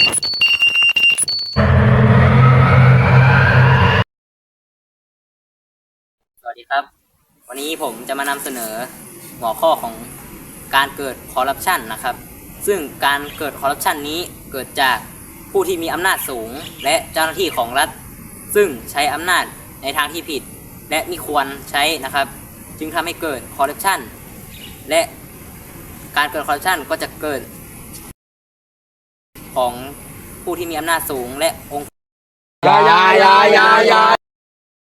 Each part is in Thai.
สวัสดีครับ วันนี้ผมจะมานำเสนอหัวข้อของการเกิดคอร์รัปชันนะครับ ซึ่งการเกิดคอร์รัปชันนี้เกิดจากผู้ที่มีอำนาจสูง และเจ้าหน้าที่ของรัฐ ซึ่งใช้อำนาจในทางที่ผิด และม่ควรใช้นะครับ จึงทำให้เกิดคอร์รัปชันและการเกิดคอร์รัปชันก็จะเกิด ของผู้ที่มีอำนาจสูงและองค์ยายายายายา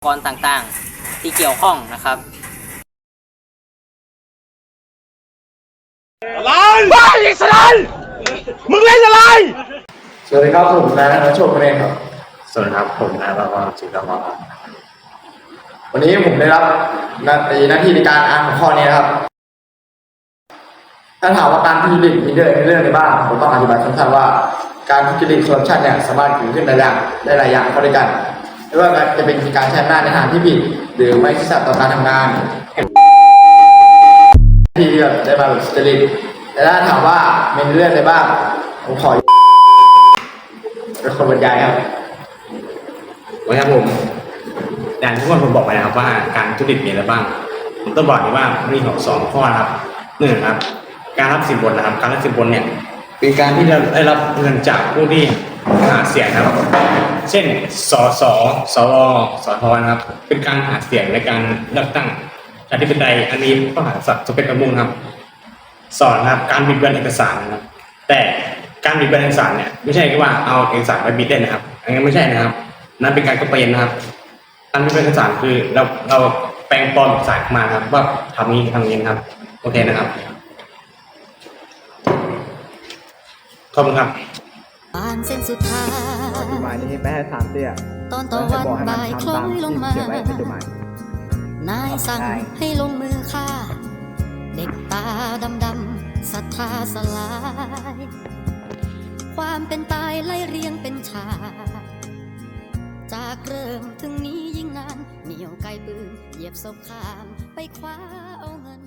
กรต่างๆ ที่เกี่ยวข้องนะครับอะไรบ้าอิสลันมึงเล่นอะไร สวัสดีครับผมนายนัทโชคพเนศครับ สวัสดีครับผมนายประกรณ์จิตรวรครับวันนี้ผมได้รับหน้าที่หน้าที่ในการอ่านหัวข้อนี้นะครับ ถ้าถามว่าการทุจริตมีเรื่องมีเรื่องอะไรบ้างผมต้องอธิบายสั้นๆว่าการทุจริตคอร์รัปชันเนี่ยสามารถเกิดขึ้นได้หลายอย่างได้หลายอย่างเข้าด้วยกันไม่ว่าจะเป็นการใช้อำนาจในทางที่ผิด หรือไม่ซื่อสัตย์ต่อการทำงานที่แบบได้มาแบบสุจริตแต่ถ้าถามว่ามีเรื่องอะไรบ้างผมขอเป็นคนบรรยายครับวันนี้ครับผมอย่างที่ผมบอกไปนะครับว่าการทุจริตมีอะไรบ้างผมต้องบอกว่ามีของสองข้อครับหนึ่งครับ การรับสินบนนะครับ การรับสินบนเนี่ยเป็นการที่เราได้รับเงินจากผู้ที่หาเสียงนะครับ เช่น สส สว สทนะครับ เป็นการหาเสียงในการเลือกตั้งประชาธิปไตยอันนี้พระมหากษัตริย์สมเด็จพระมุงครับ สอนนะครับการบิดเบือนเอกสารนะครับ แต่การบิดเบือนเอกสารเนี่ยไม่ใช่แค่ว่าเอาเอกสารไปบิดเล่นนะครับ อันนั้นไม่ใช่นะครับ นั่นเป็นการก็เป็นนะครับ การบิดเบือนเอกสารคือเราเราแปลงปลอมเอกสารมาครับ ว่าทำนี้ทำนี้นะครับ โอเคนะครับ ขอบคุณครับผ่านเส้นสุดท้ายจดหมายนี้แม่ให้ถามเตี้ยตอนตะแล้วให้วันบอกให้มับ่านยคทำล้อตามยลงที่มาเขียนไว้ในจดหมายนายสั่งได้ให้ลงมือฆ่า เด็กตาดำดำๆศรัทธาสลาย ความเป็นตายไล่เรียงเป็นฉากจากเริ่มถึงนี้ยิ่งนานเหนียวไกลปืนเหยียบศพข้ามไปคว้าเอาเงิน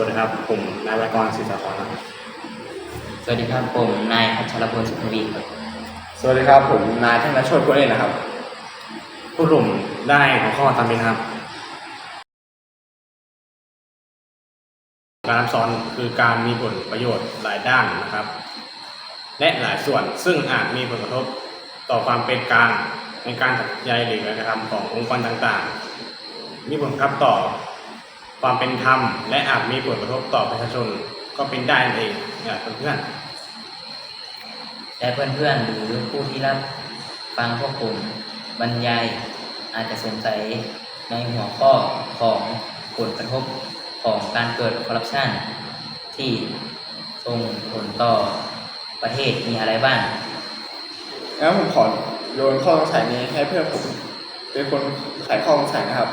วัสดีครับ ผมนายประกรณ์ศิษย์สาครครับ สวัสดีครับผมนายพัชรพลสุขวีครับ สวัสดีครับผมนายธนโชคพเนศนะครับ ผู้ร่วมได้หัวข้อตามนี้นะครับ การซับซ้อนคือการมีผลประโยชน์หลายด้านนะครับ และหลายส่วนซึ่งอาจมีผลกระทบต่อความเป็นกลางในการตัดสินใจหรือการกระทำขององค์กรต่างๆ มีผลกระทบต่อ ความเป็นธรรม และอาจมีผลกระทบต่อประชาชนก็เป็นได้นั่นเองนะเพื่อนๆและเพื่อนๆหรือผู้ที่รับฟังพวกผมบรรยายอาจจะสงสัยในหัวข้อของผลกระทบของการเกิดคอร์รัปชันที่ส่งผลต่อประเทศมีอะไรบ้างงั้นผมขอโยนข้อสงสัยนี้ให้เพื่อนผมเป็นคนไขข้อสงสัยนะครับ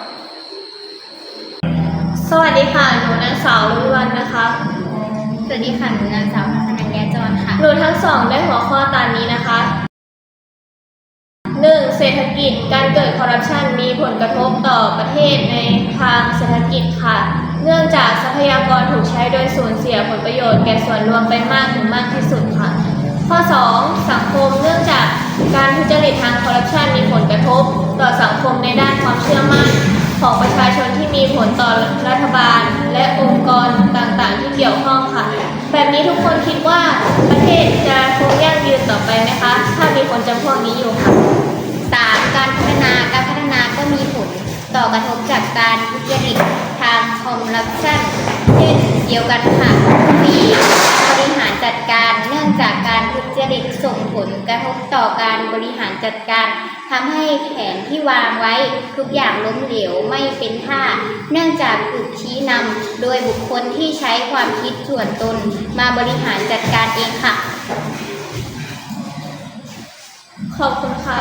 สวัสดีค่ะ หนูนางสาวลุวันนะคะ สวัสดีค่ะ หนูนางสาวพัฒนัญญาจรค่ะ หนูทั้งสองได้หัวข้อตามนี้นะคะหนึ่งเศรษฐกิจ การเกิดคอร์รัปชันมีผลกระทบต่อประเทศในทางเศรษฐกิจค่ะ เนื่องจากทรัพยากรถูกใช้โดยสูญเสียผลประโยชน์แก่ส่วนรวมไปมากถึงมากที่สุดค่ะ ข้อ 2. สังคม เนื่องจากการทุจริตทางคอร์รัปชันมีผลกระทบ ต่อสังคม บาล และองค์กรต่างๆ ที่เกี่ยวข้องค่ะ แบบนี้ทุกคนคิดว่าประเทศจะคงยั่งยืนต่อไปไหมคะ ถ้ามีคนจำพวกนี้อยู่ค่ะ สามการพัฒนาการพัฒนาก็มีผลต่อกระทบจากการทุจริตทางคอมรัปชันเช่นเดียวกันค่ะสี่บริหารจัดการเนื่องจากการทุจริตส่ง ผลกระทบต่อการบริหารจัดการทำให้แผนที่วางไว้ทุกอย่างล้มเหลวไม่เป็นท่า เนื่องจากถูกชี้นำโดยบุคคลที่ใช้ความคิดส่วนตนมาบริหารจัดการเองค่ะ ขอบคุณค่ะ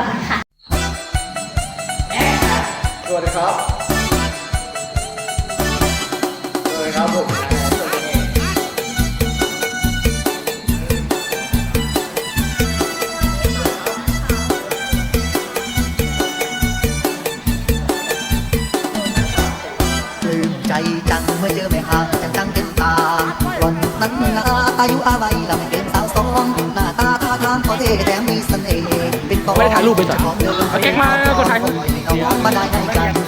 สวัสดีครับสวัสดีครับผม ใจจังเมื่อเจอแม่หาจังจังเป็นตาวันนั้นนาอายุอาวัยลำเป็นสาวสองหน้าตาท่าทางพอเท่แต่มีเสน่ห์เป็นต่อไม่ได้ถ่ายรูปไปจ้ะของเมเก๊กมากดถ่ยรูมาได้กัน